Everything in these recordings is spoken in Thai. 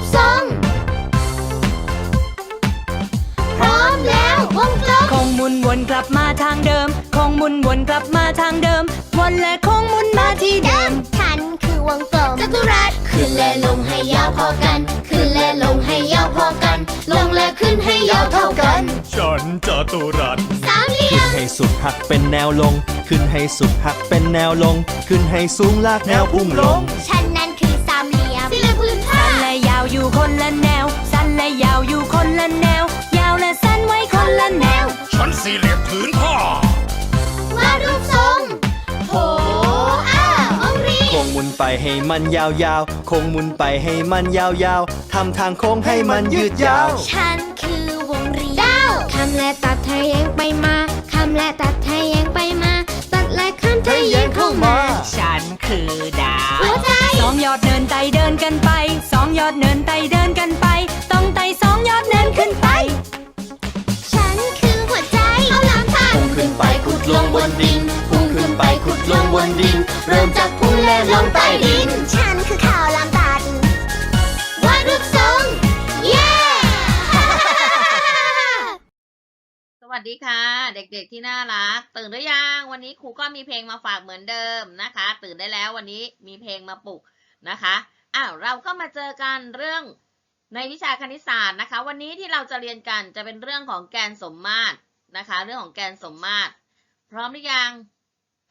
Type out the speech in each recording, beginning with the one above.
ปทรง พร้อมแล้ววงกลมคงหมุนวนกลับมาทางเดิม คงหมุนวนกลับมาทางเดิม วนและคงหมุนมาที่เดิม ฉันคือวงกลมจัตุรัสขึ้นและลงให้ยาวพอกัน ขึ้นและลงให้ยาวพอกัน ลงและขึ้นให้ยาวเท่ากัน ฉันจตุรัสสามเหลี่ยขึ้นม ให้สุดหักเป็นแนวลง ขึ้นให้สุดหักเป็นแนวลง ขึ้นให้สูงลากแนวพุ่งลง ฉัน อยู่คนละแนว สั้นและยาวอยู่คนละแนว ยาวและสั้นไว้คนละแนวฉันสี่เหลี่ยมผืนผ้าวาดรูปทรงโหอ้าวงรีโคงหมุนไปให้มันยาวๆโคงหมุนไปให้มันยาวๆทำทางโค้งให้มันยืดยาว ฉันคือวงรีดาวคำและตัดทะแยงไปมาคำและตัด ดเนินไต่เดินกันไปสองยอดเนินไต่เดินกันไป ต้องไต่สองยอดเนินขึ้นไป ฉันคือหัวใจ เอาหลังทันพุ่งขึ้นไปขุดลงบนดินพุ่งขึ้นไปขุดลงบนดิน เริ่มจากพุ่งและลงใต้ดิน ฉันคือข่าวลำตัดวาดรูปทรงเย้ สวัสดีค่ะ เด็กๆที่น่ารัก ตื่นหรือยัง วันนี้ครูก็มีเพลงมาฝากเหมือนเดิมนะคะ ตื่นได้แล้ววันนี้มีเพลงมาปลุก นะคะอ้าวเราก็มาเจอกันเรื่องในวิชาคณิตศาสตร์นะคะ วันนี้ที่เราจะเรียนกันจะเป็นเรื่องของแกนสมมาตรนะคะ เรื่องของแกนสมมาตร พร้อมหรือยัง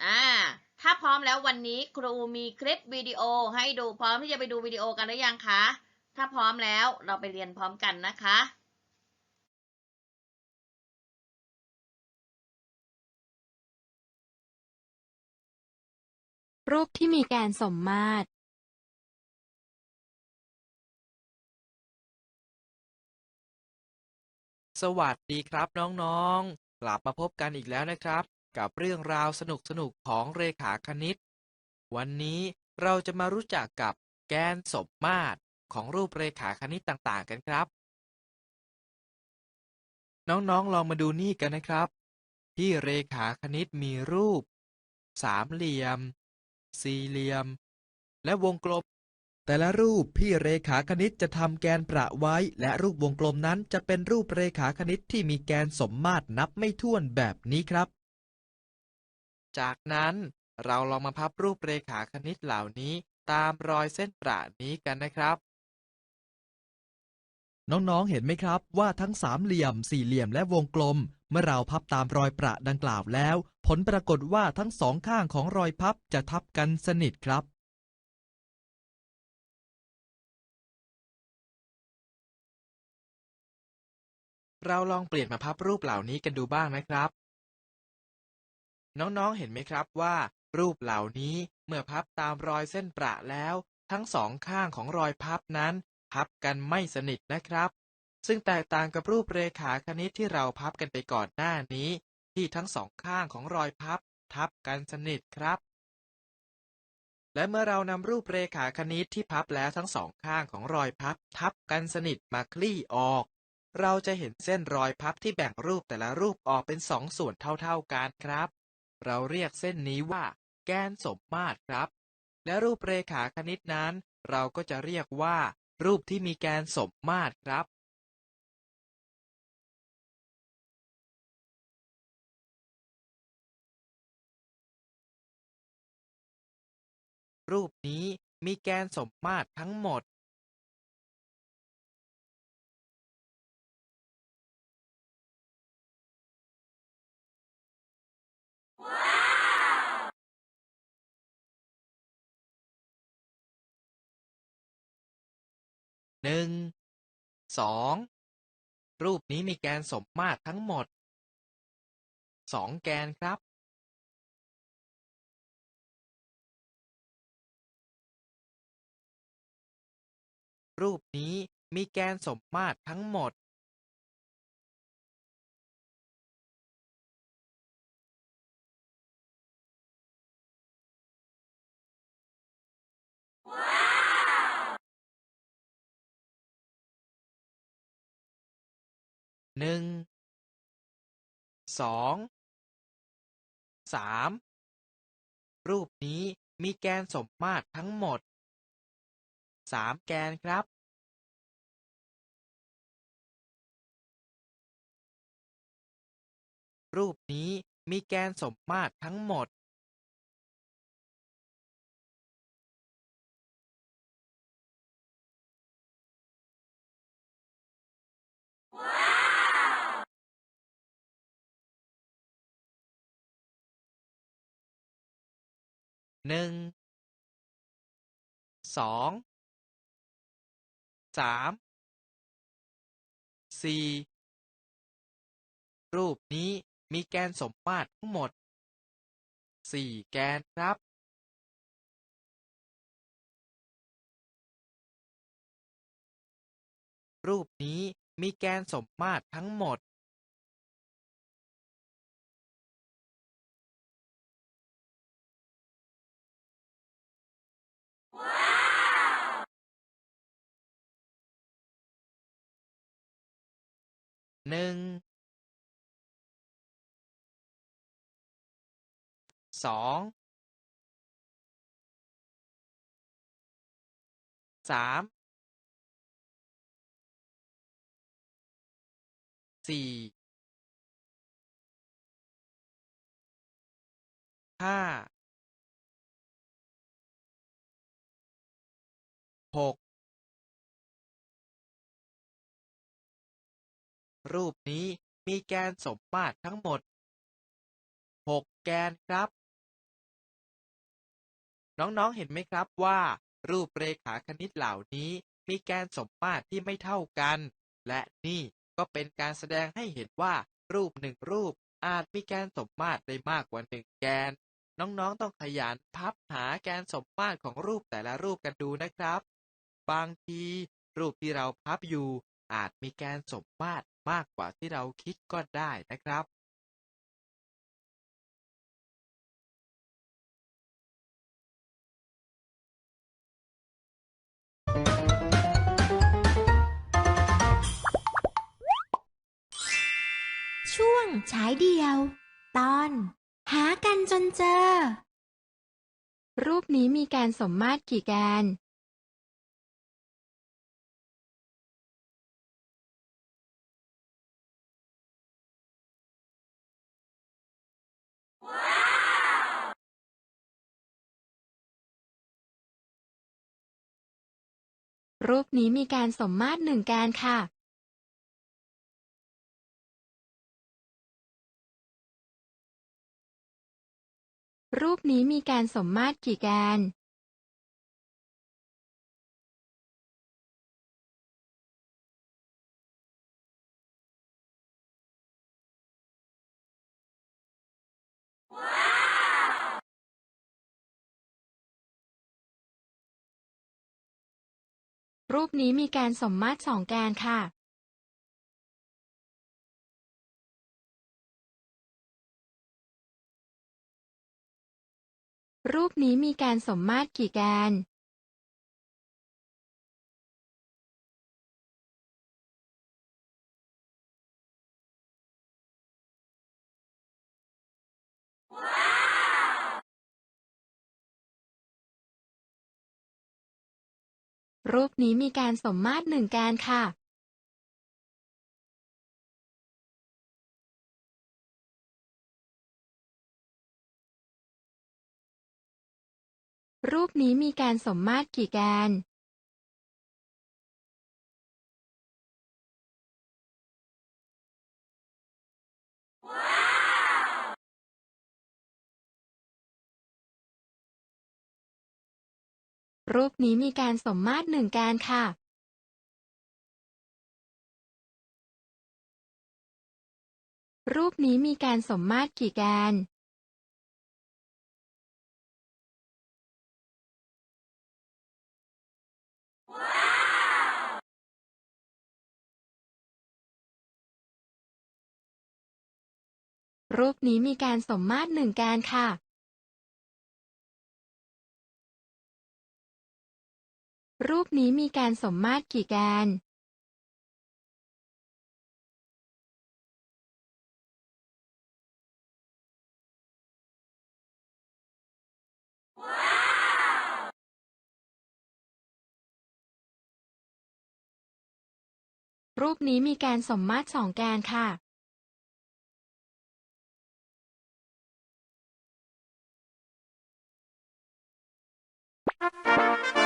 อ่าถ้าพร้อมแล้ววันนี้ครูมีคลิปวิดีโอให้ดูพร้อมที่จะไปดูวิดีโอกันหรือยังคะถ้าพร้อมแล้วเราไปเรียนพร้อมกันนะคะรูปที่มีแกนสมมาตร สวัสดีครับน้องๆ กลับมาพบกันอีกแล้วนะครับ กับเรื่องราวสนุกๆของเรขาคณิต วันนี้เราจะมารู้จักกับแกนสมมาตรของรูปเรขาคณิตต่างๆกันครับ น้องๆลองมาดูนี่กันนะครับ ที่เรขาคณิตมีรูป สามเหลี่ยม สี่เหลี่ยม และวงกลม แต่ละรูปพี่เรขาคณิตจะทำแกนประไว้ และรูปวงกลมนั้นจะเป็นรูปเรขาคณิตที่มีแกนสมมาตรนับไม่ถ้วนแบบนี้ครับ จากนั้นเราลองมาพับรูปเรขาคณิตเหล่านี้ตามรอยเส้นประนี้กันนะครับ น้องๆ เห็นไหมครับว่าทั้งสามเหลี่ยม สี่เหลี่ยมและวงกลม เมื่อเราพับตามรอยประดังกล่าวแล้ว ผลปรากฏว่าทั้งสองข้างของรอยพับจะทับกันสนิทครับ เราลองเปลี่ยนมาพับรูปเหล่านี้กันดูบ้างนะครับ น้องๆ เห็นไหมครับว่า รูปเหล่านี้เมื่อพับตามรอยเส้นประแล้ว ทั้งสองข้างของรอยพับนั้น พับกันไม่สนิทนะครับ ซึ่งแตกต่างกับรูปเรขาคณิตที่เราพับกันไปก่อนหน้านี้ ที่ทั้งสองข้างของรอยพับ ทับกันสนิทครับ และเมื่อเรานำรูปเรขาคณิตที่พับแล้วทั้งสองข้างของรอยพับ ทับกันสนิทมาคลี่ออก เราจะเห็นเส้นรอยพับที่แบ่งรูปแต่ละรูปออกเป็นสองส่วนเท่าๆกันครับ เราเรียกเส้นนี้ว่า แกนสมมาตรครับ และรูปเรขาคณิตนั้น เราก็จะเรียกว่า รูปที่มีแกนสมมาตรครับ รูปนี้มีแกนสมมาตรทั้งหมด หนึ่งสองรูปนี้มีแกนสมมาตรทั้งหมดสองแกนครับ รูปนี้มีแกนสมมาตรทั้งหมด หนึ่ง สอง สาม รูปนี้มีแกนสมมาตรทั้งหมด สามแกนครับ รูปนี้มีแกนสมมาตรทั้งหมด Wow! หนึ่งสองสามสี่รูปนี้มีแกนสมมาตรทั้งหมดสี่แกนครับรูปนี้มีแกนสมมาตรทั้งหมด หนึ่งสองสามสี่ห้าหก รูปนี้มีแกนสมมาตรทั้งหมดหกแกนครับ น้องๆ เห็นไหมครับว่า รูปเรขาคณิตเหล่านี้มีแกนสมมาตรที่ไม่เท่ากัน และนี่ก็เป็นการแสดงให้เห็นว่า รูปหนึ่งรูปอาจมีแกนสมมาตรได้มากกว่าหนึ่งแกน น้องๆ ต้องขยันพับหาแกนสมมาตรของรูปแต่ละรูปกันดูนะครับ บางที รูปที่เราพับอยู่ อาจมีแกนสมมาตรมากกว่าที่เราคิดก็ได้นะครับช่วงฉายเดียว ตอน หากันจนเจอ รูปนี้มีแกนสมมาตรกี่แกน รูปนี้มีการสมมาตรหนึ่งแกนค่ะรูปนี้มีการสมมาตรกี่แกน รูปนี้มีแกนสมมาตรสองแกนค่ะ รูปนี้มีแกนสมมาตรกี่แกน รูปนี้มีการสมมาตรหนึ่งแกนค่ะรูปนี้มีการสมมาตรกี่แกน รูปนี้มีแกนสมมาตรหนึ่งแกนค่ะรูปนี้มีแกนสมมาตรกี่แกน รูปนี้มีแกนสมมาตรหนึ่งแกนค่ะ รูปนี้มีแกนสมมาตรกี่แกนรูปนี้มีแกนสมมาตรสองแกนค่ะ Thank you.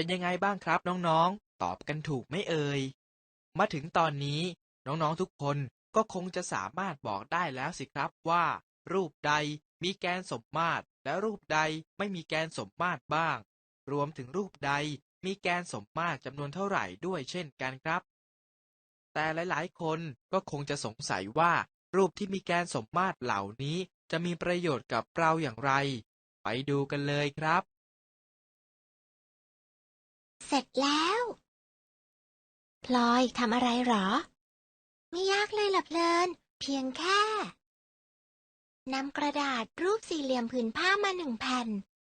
เป็นยังไงบ้างครับน้องๆ ตอบกันถูกไหมเอ่ย มาถึงตอนนี้น้องๆทุกคนก็คงจะสามารถบอกได้แล้วสิครับว่า รูปใดมีแกนสมมาตร และรูปใดไม่มีแกนสมมาตรบ้าง รวมถึงรูปใดมีแกนสมมาตรจำนวนเท่าไหร่ด้วยเช่นกันครับ แต่หลายๆ คนก็คงจะสงสัยว่า รูปที่มีแกนสมมาตรเหล่านี้จะมีประโยชน์กับเราอย่างไร ไปดูกันเลยครับ เสร็จแล้ว พลอยทำอะไรหรอ ไม่ยากเลยหลับเพลิน เพียงแค่นำกระดาษรูปสี่เหลี่ยมผืนผ้ามาหนึ่งแผ่น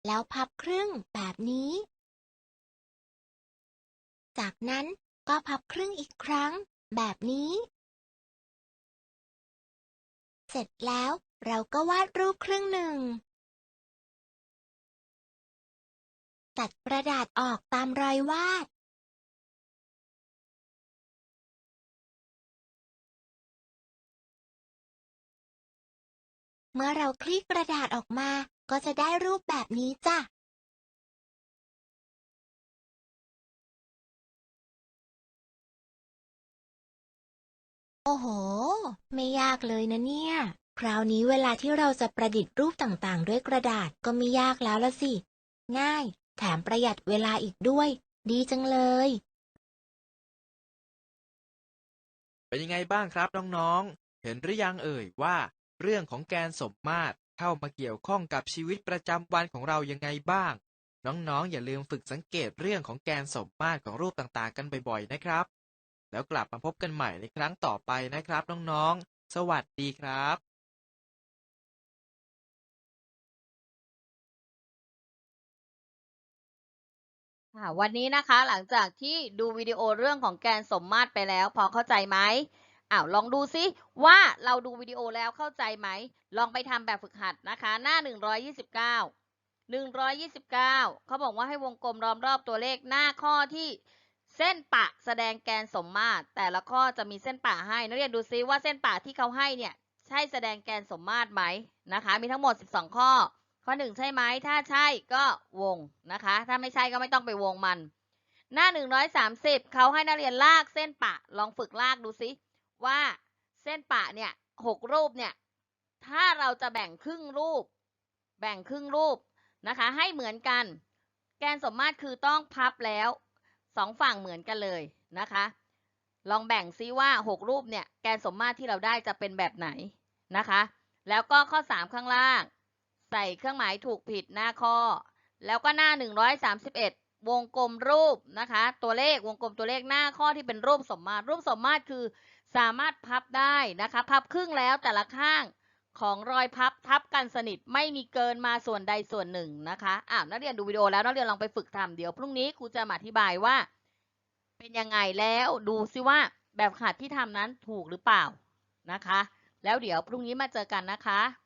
แล้วพับครึ่งแบบนี้ จากนั้นก็พับครึ่งอีกครั้งแบบนี้ เสร็จแล้วเราก็วาดรูปครึ่งหนึ่ง ตัดกระดาษออกตามรอยวาดเมื่อเราคลี่กระดาษออกมา ก็จะได้รูปแบบนี้จ้ะ โอ้โห ไม่ยากเลยนะเนี่ย คราวนี้เวลาที่เราจะประดิษฐ์รูปต่างๆ ด้วยกระดาษก็ไม่ยากแล้วละสิ ง่าย แถมประหยัดเวลาอีกด้วย ดีจังเลย เป็นยังไงบ้างครับน้องๆ เห็นหรือยังเอ่ยว่า เรื่องของแกนสมมาตรเข้ามาเกี่ยวข้องกับชีวิตประจำวันของเรายังไงบ้าง น้องๆ อย่าลืมฝึกสังเกตเรื่องของแกนสมมาตรของรูปต่างๆ กันบ่อยๆ นะครับ แล้วกลับมาพบกันใหม่ในครั้งต่อไปนะครับน้องๆ สวัสดีครับ ค่ะวันนี้นะคะหลังจากที่ดูวิดีโอเรื่องของแกนสมมาตรไปแล้ว พอเข้าใจไหมอ้าวลองดูซิว่าเราดูวิดีโอแล้วเข้าใจไหม ลองไปทำแบบฝึกหัดนะคะ หน้า 129 129 เขาบอกว่าให้วงกลมล้อมรอบตัวเลขหน้าข้อที่เส้นปะแสดงแกนสมมาตร แต่ละข้อจะมีเส้นปะให้ นักเรียนดูซิว่าเส้นปะที่เขาให้เนี่ย ใช่แสดงแกนสมมาตรไหมนะคะ มีทั้งหมด 12 ข้อ ข้อหนึ่งใช่ไหมถ้าใช่ก็วงนะคะ ถ้าไม่ใช่ก็ไม่ต้องไปวงมัน หน้า 130 เขาให้นักเรียนลากเส้นปะ ลองฝึกลากดูสิว่าเส้นปะเนี่ยหกรูปเนี่ย ถ้าเราจะแบ่งครึ่งรูป แบ่งครึ่งรูปนะคะ ให้เหมือนกัน แกนสมมาตรคือต้องพับแล้วสองฝั่งเหมือนกันเลยนะคะ ลองแบ่งซิว่าหกรูปเนี่ย แกนสมมาตรที่เราได้จะเป็นแบบไหนนะคะ แล้วก็ข้อ 3 ข้างล่าง ใส่เครื่องหมายถูกผิดหน้าข้อ แล้วก็หน้า 131 วงกลมรูปนะคะ ตัวเลขวงกลมตัวเลขหน้าข้อที่เป็นรูปสมมาตร รูปสมมาตรคือสามารถพับได้นะคะ พับครึ่งแล้วแต่ละข้างของรอยพับทับกันสนิทไม่มีเกินมาส่วนใดส่วนหนึ่งนะคะอ่าวนักเรียนดูวิดีโอแล้วนักเรียนลองไปฝึกทำเดี๋ยวพรุ่งนี้ครูจะมาอธิบายว่า เป็นยังไงแล้วดูซิว่าแบบหัดที่ทำนั้นถูกหรือเปล่านะคะ แล้วเดี๋ยวพรุ่งนี้มาเจอกันนะคะ